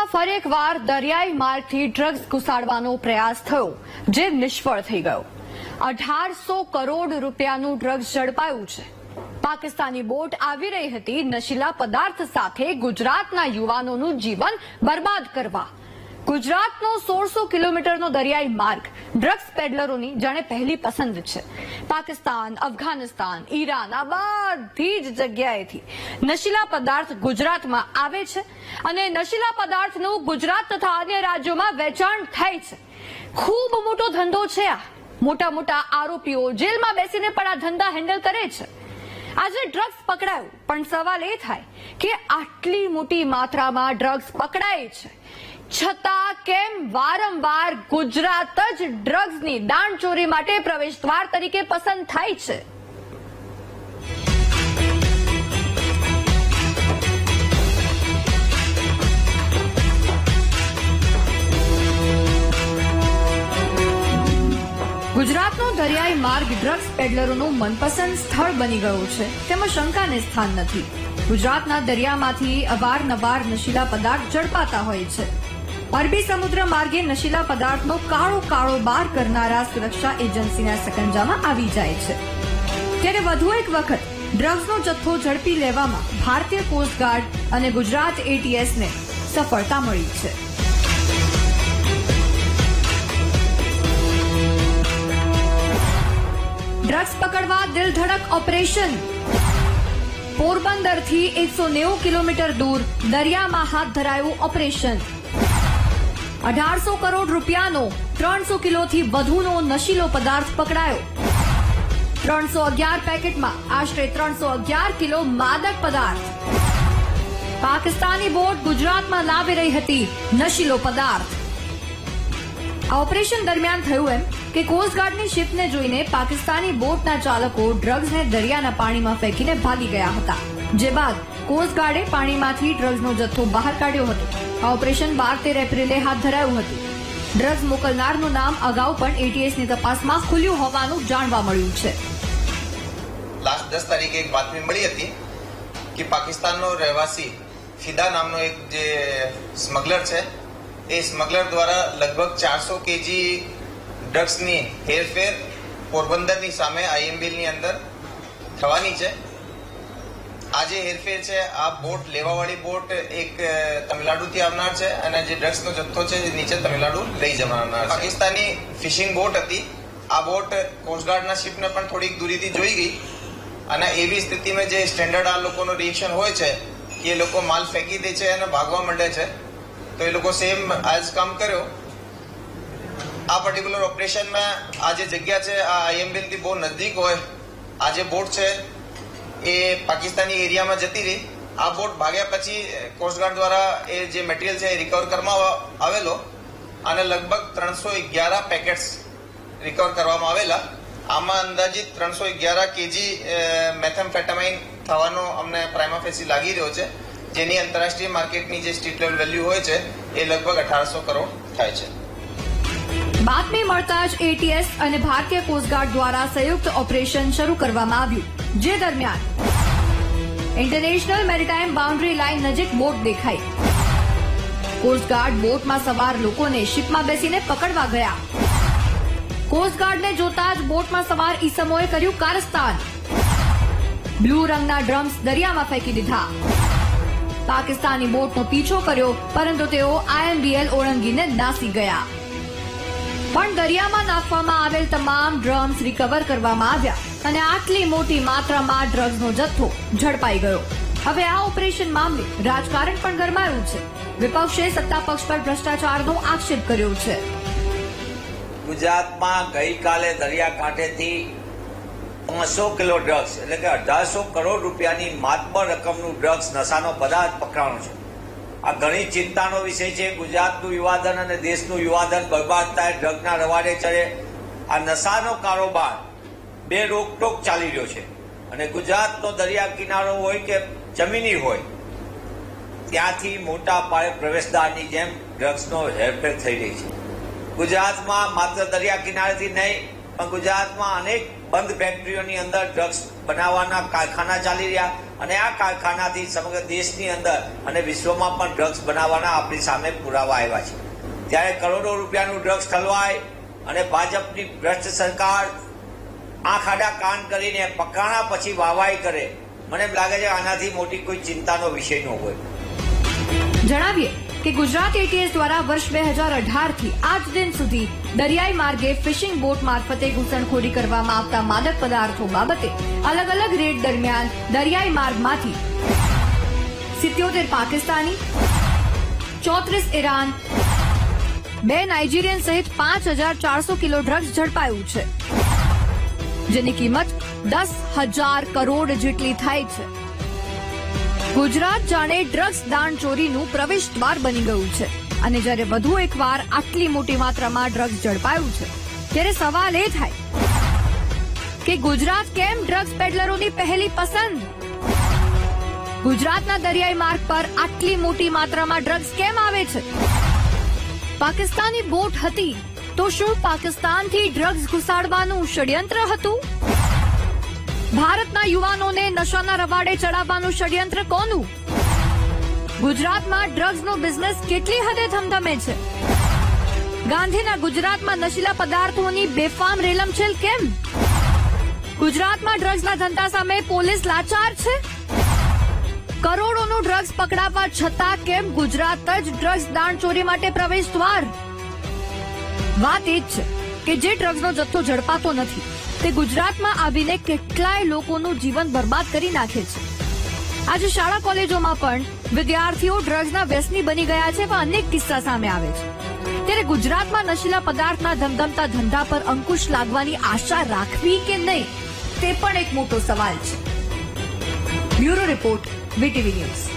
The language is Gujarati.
ગુજરાતમાં ફરી એકવાર દરિયાઈ માર્ગથી ડ્રગ્સ ઘુસાડવાનો પ્રયાસ થયો, જે નિષ્ફળ થઈ ગયો. અઢારસો કરોડ રૂપિયાનું ડ્રગ્સ ઝડપાયું છે. પાકિસ્તાની બોટ આવી રહી હતી નશીલા પદાર્થ સાથે ગુજરાતના યુવાનોનું જીવન બરબાદ કરવા ગુજરાતનો સોળસો કિલોમીટરનો દરિયાઈ માર્ગ ડ્રગ્સ પેડલરોની જાણે પહેલી પસંદ છે. પાકિસ્તાન, અફઘાનિસ્તાન, ઈરાન આ બધી જ જગ્યાએથી નશીલા પદાર્થ ગુજરાતમાં આવે છે અને નશીલા પદાર્થનું ગુજરાત તથા અન્ય રાજ્યોમાં વેચાણ થાય છે. ખૂબ મોટો ધંધો છે આ. મોટા મોટા આરોપીઓ જેલમાં બેસીને પણ આ ધંધા હેન્ડલ કરે છે. આજે ડ્રગ્સ પકડાયું, પણ સવાલ એ થાય કે આટલી મોટી માત્રામાં ડ્રગ્સ પકડાય છે. છતાં કેમ વારંવાર ગુજરાત જ ડ્રગ્સની દાણચોરી માટે પ્રવેશ દ્વાર તરીકે પસંદ થાય છે? ગુજરાતનો દરિયાઈ માર્ગ ડ્રગ્સ પેડલરોનું મનપસંદ સ્થળ બની ગયું છે. તેમાં શંકાને સ્થાન નથી. ગુજરાતના દરિયામાંથી અવારનવાર નશીલા પદાર્થ ઝડપાતા હોય છે. અરબી સમુદ્ર માર્ગે નશીલા પદાર્થનો કાળો કાળોબાર કરનારા સુરક્ષા એજન્સીના સકંજામાં આવી જાય છે. ત્યારે વધુ એક વખત ડ્રગ્સનો જથ્થો ઝડપી લેવામાં ભારતીય કોસ્ટગાર્ડ અને ગુજરાત એટીએસને સફળતા મળી છે. ડ્રગ્સ પકડવા દિલધડક ઓપરેશન. પોરબંદરથી એકસો નેવું કિલોમીટર દૂર દરિયામાં હાથ ધરાયું ઓપરેશન. અઢારસો કરોડ રૂપિયાનો, ત્રણસો કિલોથી વધુનો નશીલો પદાર્થ પકડાયો. ત્રણસો અગિયાર પેકેટમાં આશરે ત્રણસો અગિયાર કિલો માદક પદાર્થ. પાકિસ્તાની બોટ ગુજરાતમાં લાવી રહી હતી નશીલો પદાર્થ. આ ઓપરેશન દરમિયાન થયું એમ કે કોસ્ટગાર્ડની શિપને જોઈને પાકિસ્તાની બોટના ચાલકો ડ્રગ્સને દરિયાના પાણીમાં ફેંકીને ભાગી ગયા હતા. જે બાદ કોસ્ટગાર્ડે પાણીમાંથી ડ્રગ્સનો જથ્થો બહાર કાઢ્યો હતો. આ ઓપરેશન બાર તેર એપ્રિલે હાથ ધરાયું હતું. ડ્રગ્સ મોકલનારનું નામ અગાઉ પણ એટીએસની તપાસમાં ખુલ્યું હોવાનું જાણવા મળ્યું છે. લાસ્ટ દસ તારીખે એક બાતમી મળી હતી કે પાકિસ્તાનનો રહેવાસી ફિદા નામનો એક જે સ્મગલર છે, એ સ્મગલર દ્વારા લગભગ ચારસો કેજી ડ્રગ્સની હેરફેર પોરબંદરની સામે આઈએમબીલની અંદર થવાની છે. આ જે હેરફેર છે, આ બોટ, લેવાવાળી બોટ એક તમિલનાડુથી આવનાર છે અને જે ડ્રગ્સનો જથ્થો છે એ નીચે તમિલનાડુ લઈ જવાના પાકિસ્તાની ફિશિંગ બોટ હતી. આ બોટ કોસ્ટગાર્ડના શિપને પણ થોડીક દૂરીથી જોઈ ગઈ અને એવી સ્થિતિમાં જે સ્ટેન્ડર્ડ આ લોકોનો રિએક્શન હોય છે કે એ લોકો માલ ફેંકી દે છે અને ભાગવા માંડે છે, તો એ લોકો સેમ આજ કામ કર્યો. આ પર્ટિક્યુલર ઓપરેશનમાં આ જે જગ્યા છે, આ આઈએમબીલથી બહુ નજીક હોય, આ જે બોટ છે એ પાકિસ્તાની એરિયામાં જતી રહી. આ બોટ ભાગ્યા પછી કોસ્ટગાર્ડ દ્વારા એ જે મટીરિયલ છે એ રિકવર કરવામાં આવેલો અને લગભગ ત્રણસો અગિયાર પેકેટ્સ રિકવર કરવામાં આવેલા. આમાં અંદાજિત ત્રણસો અગિયાર કેજી મેથેમ્ફેટામાઇન થવાનો અમને પ્રાઇમાફેસી લાગી રહ્યો છે. જેની આંતરરાષ્ટ્રીય માર્કેટની જે સ્ટ્રીટ લેવલ વેલ્યુ હોય છે, એ લગભગ અઢારસો કરોડ થાય છે. બાતમી મળતા જ એટીએસ અને ભારતીય કોસ્ટગાર્ડ દ્વારા સંયુક્ત ઓપરેશન શરૂ કરવામાં આવ્યું. જે દરમિયાન ઇન્ટરનેશનલ મેરીટાઈમ બાઉન્ડ્રી લાઇન નજીક બોટ દેખાઈ. કોસ્ટગાર્ડ બોટમાં સવાર લોકોને શિપમાં બેસીને પકડવા ગયા. કોસ્ટગાર્ડને જોતા જ બોટમાં સવાર ઈસમોએ કર્યું કારસ્તાન. બ્લુ રંગના ડ્રમ્સ દરિયામાં ફેંકી દીધા. પાકિસ્તાની બોટનો પીછો કર્યો, પરંતુ તેઓ આઈએમબીએલ ઓળંગીને નાસી ગયા. પણ દરિયામાં નાખવામાં આવેલ તમામ ડ્રમ્સ રિકવર કરવામાં આવ્યા. અને આટલી મોટી માત્રામાં ડ્રગ્સનો જથ્થો ઝડપાઈ ગયો. હવે આ ઓપરેશન મામલે રાજકારણ પણ ગરમાયું છે. વિપક્ષે સત્તા પક્ષ પર ભ્રષ્ટાચારનો આક્ષેપ કર્યો છે. ગુજરાતમાં ગઈકાલે દરિયાકાંઠેથી પાંચસો કિલો ડ્રગ્સ એટલે કે અઢારસો કરોડ રૂપિયાની માતબર રકમનું ડ્રગ્સ નશાનો પદાર્થ પકડાણો છે. આ ઘણી ચિંતાનો વિષય છે. ગુજરાતનું યુવાધન અને દેશનું યુવાધન બરબાદ થાય ડ્રગના રવાડે ચડે. આ નશાનો કારોબાર બે રોકટોક ચાલી રહ્યો છે. અને ગુજરાતનો દરિયા કિનારો હોય કે જમીની હોય, ત્યાંથી મોટા પાયે પ્રવેશદ્વારની જેમ ડ્રગ્સનો હેરફેર થઈ રહી છે. ગુજરાતમાં માત્ર દરિયા કિનારેથી નહીં, પણ ગુજરાતમાં અનેક બંધ ફેક્ટરીઓની અંદર ડ્રગ્સ બનાવવાના કારખાના ચાલી રહ્યા અને આ કારખાનાથી સમગ્ર દેશની અંદર અને વિશ્વમાં પણ ડ્રગ્સ બનાવવાના આપણી સામે પુરાવા આવ્યા છે. ત્યારે કરોડો રૂપિયાનું ડ્રગ્સ ઠલવાય અને ભાજપની ભ્રષ્ટ સરકાર આંખ આડા કાન કરીને પકાણા પછી વાવાઈ કરે. મને લાગે છે આનાથી મોટી કોઈ ચિંતાનો વિષય ન હોય. જણાવીએ કે ગુજરાત એટીએસ દ્વારા વર્ષ બે હજાર અઢારથી આજ દિન સુધી દરિયાઈ માર્ગે ફિશિંગ બોટ મારફતે ઘૂસણખોરી કરવામાં આવતા માદક પદાર્થો બાબતે અલગ અલગ રેડ દરમિયાન દરિયાઈ માર્ગમાંથી સિત્યોતેર પાકિસ્તાની, ચોત્રીસ ઈરાન, બે નાઇજીરિયન સહિત પાંચ હજાર ચારસો કિલો ડ્રગ્સ ઝડપાયું છે. જેની કિંમત દસ હજાર કરોડ જેટલી થાય છે. ગુજરાત જાણે ડ્રગ્સ દાણ ચોરીનું પ્રવેશ દ્વાર બની ગયું છે અને જ્યારે વધુ એકવાર આટલી મોટી માત્રામાં ડ્રગ્સ ઝડપાયું છે, ત્યારે સવાલ એ થાય કે ગુજરાત કેમ ડ્રગ્સ પેડલરોની પહેલી પસંદ? ગુજરાતના દરિયાઈ માર્ગ પર આટલી મોટી માત્રામાં ડ્રગ્સ કેમ આવે છે? પાકિસ્તાની બોટ હતી તો શું પાકિસ્તાનથી ડ્રગ્સ ઘુસાડવાનું ષડયંત્ર હતું? ભારતના યુવાનોને નશાના રવાડે ચડાવવાનું ષડયંત્ર કોનું? ગુજરાતમાં ડ્રગ્સનો બિઝનેસ કેટલી હદે ધમધમે છે? ગાંધીના ગુજરાતમાં નશીલા પદાર્થોની બેફામ રેલમછેલ કેમ? ગુજરાતમાં ડ્રગ્સના ધંધા સામે પોલીસ લાચાર છે? કરોડોનું ડ્રગ્સ પકડાવવા છતાં કેમ ગુજરાત જ ડ્રગ્સ દાણચોરી માટે પ્રવેશ દ્વાર વાત એ જ છે કે જે ડ્રગ્સનો જથ્થો ઝડપાતો નથી, તે ગુજરાતમાં આવીને કેટલાય લોકોનું જીવન બરબાદ કરી નાખે છે. આજે શાળા કોલેજોમાં પણ વિદ્યાર્થીઓ ડ્રગ્સના વ્યસની બની ગયા છે એવા અનેક કિસ્સા સામે આવે છે. ત્યારે ગુજરાતમાં નશીલા પદાર્થના ધમધમતા ધંધા પર અંકુશ લાગવાની આશા રાખવી કે નહીં, તે પણ એક મોટો સવાલ છે. Bureau report, VTV news.